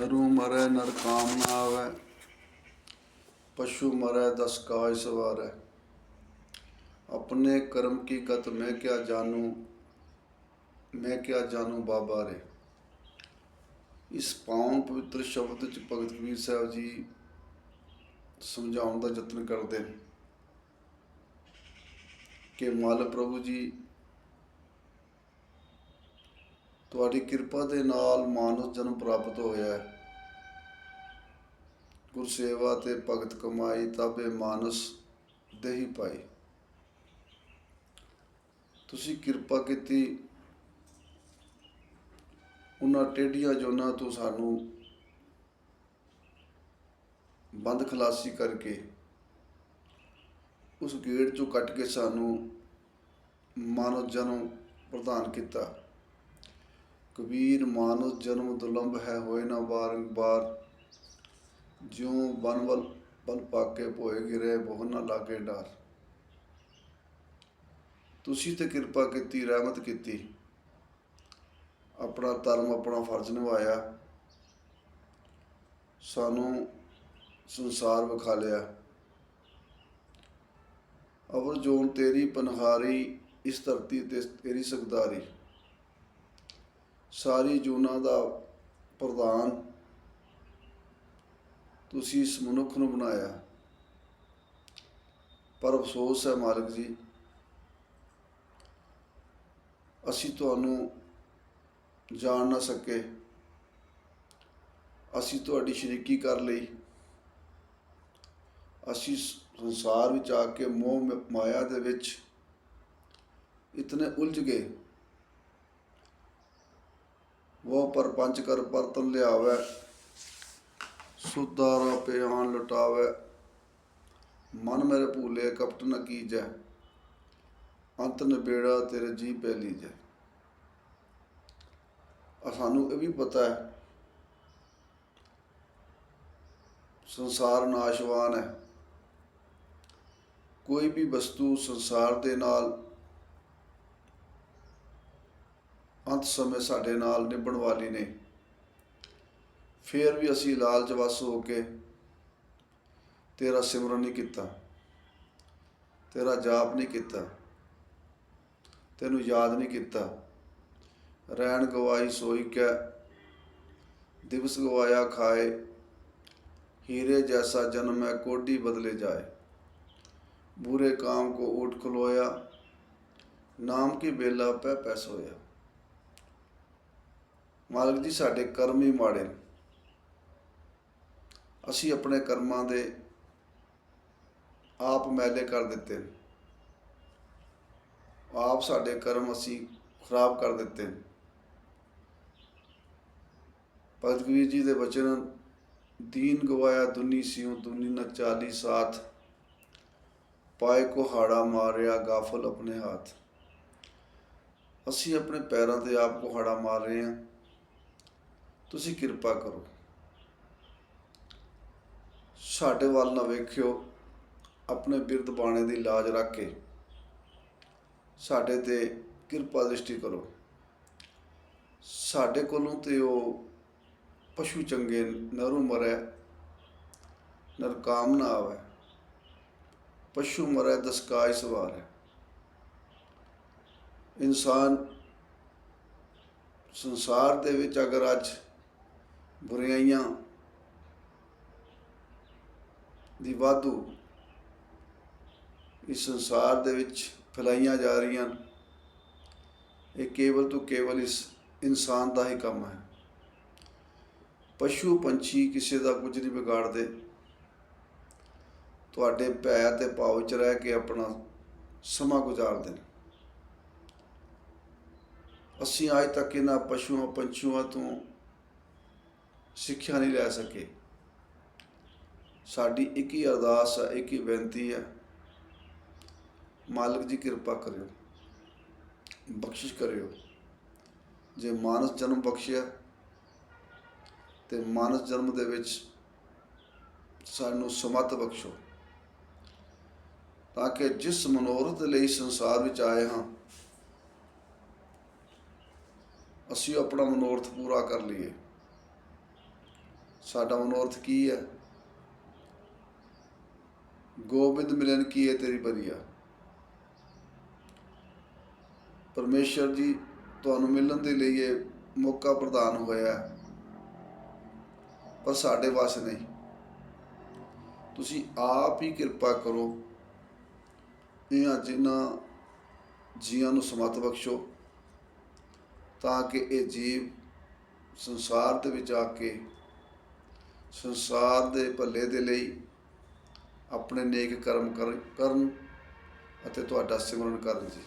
ਨਰੂ ਮਰੈ, ਨਰ ਕਾਮ ਨਾ ਆਵੈ। ਪਸ਼ੂ ਮਰੈ, ਦਸ ਕਾਜ ਸਵਾਰੈ। ਆਪਣੇ ਕਰਮ ਕੀ ਗਤ ਮੈਂ ਕਿਆ ਜਾਣੂ, ਮੈਂ ਕਿਆ ਜਾਣੂ ਬਾਬਾ ਰੇ। ਇਸ ਪਾਵਨ ਪਵਿੱਤਰ ਸ਼ਬਦ ਚ ਭਗਤ ਕਬੀਰ ਸਾਹਿਬ ਜੀ ਸਮਝਾਉਣ ਦਾ ਯਤਨ ਕਰਦੇ ਨੇ ਕਿ ਮਾਲ ਪ੍ਰਭੂ ਜੀ ਤੁਹਾਡੀ ਕਿਰਪਾ ਦੇ ਨਾਲ ਮਾਨਸ ਜਨਮ ਪ੍ਰਾਪਤ ਹੋਇਆ ਹੈ। ਗੁਰਸੇਵਾ ਤੇ ਭਗਤ ਕਮਾਈ ਤਬੇ ਮਾਨਸ ਦੇਹੀ ਪਾਈ ਤੁਸੀਂ ਕਿਰਪਾ ਕੀਤੀ ਉਹਨਾਂ ਟੇਡੀਆਂ ਜੋਨਾਂ ਤੋਂ ਸਾਨੂੰ ਬੰਦ ਖਲਾਸੀ ਕਰਕੇ ਉਸ ਗੇੜ ਚੋਂ ਕੱਟ ਕੇ ਸਾਨੂੰ ਮਾਨਵ ਜਨਮ ਪ੍ਰਦਾਨ ਕੀਤਾ। ਕਬੀਰ ਮਾਨਵ ਜਨਮ ਦੁਲੰਭ ਹੈ, ਹੋਏ ਨਾ ਬਾਰੰਬਾਰ ਜਿਉ ਬਨਵਲ ਬਲ ਪਾਕੇ ਭੋਏ ਗਿਰੇ, ਬਹੁ ਨਾ ਲਾਗੇ ਡਰ। ਤੁਸੀਂ ਤੇ ਕਿਰਪਾ ਕੀਤੀ, ਰਹਿਮਤ ਕੀਤੀ। ਆਪਣਾ ਧਰਮ, ਆਪਣਾ ਫਰਜ਼ ਨਿਭਾਇਆ। ਸਾਨੂੰ ਸੰਸਾਰ ਵਿਖਾ ਲਿਆ। ਅਵਰ ਜੋਨ ਤੇਰੀ ਪਨਹਾਰੀ, ਇਸ ਧਰਤੀ ਤੇ ਤੇਰੀ ਸਰਦਾਰੀ ਸਾਰੀ ਜੂਨਾਂ ਦਾ ਪ੍ਰਧਾਨ ਤੁਸੀਂ ਇਸ ਮਨੁੱਖ ਨੂੰ ਬਣਾਇਆ। ਪਰ ਅਫਸੋਸ ਹੈ ਮਾਲਕ ਜੀ, ਅਸੀਂ ਤੁਹਾਨੂੰ ਜਾਣ ਨਾ ਸਕੇ। ਅਸੀਂ ਤੁਹਾਡੀ ਸ਼ਰੀਕੀ ਕਰ ਲਈ। ਅਸੀਂ ਸੰਸਾਰ ਵਿੱਚ ਆ ਕੇ ਮੋਹ ਮਾਇਆ ਦੇ ਵਿੱਚ ਇਤਨੇ ਉਲਝ ਗਏ। ਉਹ ਪਰਪੰਚ ਕਰ ਪਰਤਨ ਲਿਆਵੇ, ਸੁਦਾਰਾ ਪਿਆਨ ਲੁਟਾਵੇ। ਮਨ ਮੇਰੇ ਭੂਲੇ ਕਪਟ ਨ ਕੀਜੈ ਅੰਤ ਨਿਬੇੜਾ ਤੇਰੇ ਜੀ ਪੈ ਲੀਜੈ ਆ ਸਾਨੂੰ ਇਹ ਵੀ ਪਤਾ ਹੈ, ਸੰਸਾਰ ਨਾਸ਼ਵਾਨ ਹੈ। ਕੋਈ ਵੀ ਵਸਤੂ ਸੰਸਾਰ ਦੇ ਨਾਲ ਅੰਤ ਸਮੇਂ ਸਾਡੇ ਨਾਲ ਨਿਭਣ ਵਾਲੀ ਨੇ। ਫਿਰ ਵੀ ਅਸੀਂ ਲਾਲਚ ਵਸ ਹੋ ਕੇ ਤੇਰਾ ਸਿਮਰਨ ਨਹੀਂ ਕੀਤਾ, ਤੇਰਾ ਜਾਪ ਨਹੀਂ ਕੀਤਾ, ਤੈਨੂੰ ਯਾਦ ਨਹੀਂ ਕੀਤਾ। ਰਹਿਣ ਗਵਾਈ ਸੋਈ ਕੈ, ਦਿਵਸ ਗਵਾਇਆ ਖਾਏ, ਹੀਰੇ ਜੈਸਾ ਜਨਮ ਹੈ ਕੋਡੀ ਬਦਲੇ ਜਾਏ। ਬੁਰੇ ਕਾਮ ਕੋ ਊਟ ਖਲੋਇਆ, ਨਾਮ ਕੀ ਬੇਲਾ ਪੈ ਪੈ ਸੋਇਆ। ਮਾਲਕ ਜੀ, ਸਾਡੇ ਕਰਮ ਹੀ ਮਾੜੇ ਅਸੀਂ ਆਪਣੇ ਕਰਮਾਂ ਦੇ ਆਪ ਮੈਲੇ ਕਰ ਦਿੱਤੇ ਆਪ ਸਾਡੇ ਕਰਮ ਅਸੀਂ ਖਰਾਬ ਕਰ ਦਿੱਤੇ ਨੇ। ਭਗਤ ਕਬੀਰ ਜੀ ਦੇ ਬਚਨ ਦੀਨ ਗਵਾਇਆ ਦੁਨੀ ਸਿਉ, ਦੁਨੀ ਨ ਚਾਲੀ ਸਾਥ। ਪਾਏ ਕੋ ਹਾੜਾ ਮਾਰਿਆ ਗਾਫਲ ਆਪਣੇ ਹੱਥ। ਅਸੀਂ ਆਪਣੇ ਪੈਰਾਂ ਤੇ ਆਪ ਕੋ ਹਾੜਾ ਮਾਰ ਰਹੇ ਹਾਂ। ਤੁਸੀਂ ਕਿਰਪਾ ਕਰੋ। ਸਾਡੇ ਵੱਲ ਨਾ ਵੇਖਿਓ, ਆਪਣੇ ਬਿਰਧ ਬਾਣੇ ਦੀ ਲਾਜ ਰੱਖ ਕੇ ਸਾਡੇ ਤੇ ਕਿਰਪਾ ਦ੍ਰਿਸ਼ਟੀ ਕਰੋ। ਸਾਡੇ ਕੋਲੋਂ ਤੇ ਉਹ ਪਸ਼ੂ ਚੰਗੇ ਨਰੂ ਮਰੈ, ਨਰਕਾਮ ਨਾ ਆਵੇ। ਪਸ਼ੂ ਮਰੈ ਦਸਕਾਇ ਸਵਾਰ। ਹੈ ਇਨਸਾਨ ਸੰਸਾਰ ਦੇ ਵਿੱਚ ਅਗਰ ਅੱਜ ਬੁਰਾਈਆਂ ਦੀ ਵਾਧੂ ਇਸ ਸੰਸਾਰ ਦੇ ਵਿੱਚ ਫੈਲਾਈਆਂ ਜਾ ਰਹੀਆਂ ਇਹ ਕੇਵਲ ਤੋਂ ਕੇਵਲ ਇਸ ਇਨਸਾਨ ਦਾ ਹੀ ਕੰਮ ਹੈ। ਪਸ਼ੂ ਪੰਛੀ ਕਿਸੇ ਦਾ ਕੁਝ ਨਹੀਂ ਵਿਗਾੜਦੇ। ਤੁਹਾਡੇ ਪੈਰ ਤੇ ਪਾਉ ਚ ਰਹਿ ਕੇ ਆਪਣਾ ਸਮਾਂ ਗੁਜ਼ਾਰਦੇ ਨੇ। ਅਸੀਂ ਅੱਜ ਤੱਕ ਇਹਨਾਂ ਪਸ਼ੂਆਂ ਪੰਛੀਆਂ ਤੋਂ ਸਿੱਖਿਆ ਨਹੀਂ ਲੈ ਸਕੇ। ਸਾਡੀ ਇੱਕ ਹੀ ਅਰਦਾਸ ਹੈ ਇੱਕ ਹੀ ਬੇਨਤੀ ਹੈ ਮਾਲਕ ਜੀ ਕਿਰਪਾ ਕਰਿਓ। ਬਖਸ਼ਿਸ਼ ਕਰਿਓ। ਜੇ ਮਾਨਸ ਜਨਮ ਬਖਸ਼ਿਆ, ਤੇ ਮਾਨਸ ਜਨਮ ਦੇ ਵਿੱਚ ਸਾਨੂੰ ਸਮਤ ਬਖਸ਼ੋ। ਤਾਂ ਕਿ ਜਿਸ ਮਨੋਰਥ ਲਈ ਸੰਸਾਰ ਵਿੱਚ ਆਏ ਹਾਂ, ਅਸੀਂ ਆਪਣਾ ਮਨੋਰਥ ਪੂਰਾ ਕਰ ਲਈਏ। ਸਾਡਾ ਮਨੋਰਥ ਕੀ ਹੈ? ਗੋਬਿੰਦ ਮਿਲਨ ਕੀ ਹੈ ਤੇਰੀ ਬਰੀਆ? ਪਰਮੇਸ਼ਰ ਜੀ, ਤੁਹਾਨੂੰ ਮਿਲਣ ਦੇ ਲਈ ਇਹ ਮੌਕਾ ਪ੍ਰਦਾਨ ਹੋਇਆ ਪਰ ਸਾਡੇ ਵੱਸ ਨਹੀਂ। ਤੁਸੀਂ ਆਪ ਹੀ ਕਿਰਪਾ ਕਰੋ। ਇਹਨਾਂ ਜਿਨ੍ਹਾਂ ਜੀਆਂ ਨੂੰ ਸਮਤ ਬਖਸ਼ੋ, ਤਾਂ ਕਿ ਇਹ ਜੀਵ ਸੰਸਾਰ ਦੇ ਵਿੱਚ ਆ ਕੇ ਸੰਸਾਰ ਦੇ ਭਲੇ ਦੇ ਲਈ ਆਪਣੇ ਨੇਕ ਕਰਮ ਕਰਨ ਅਤੇ ਤੁਹਾਡਾ ਸਿਮਰਨ ਕਰਨ ਜੀ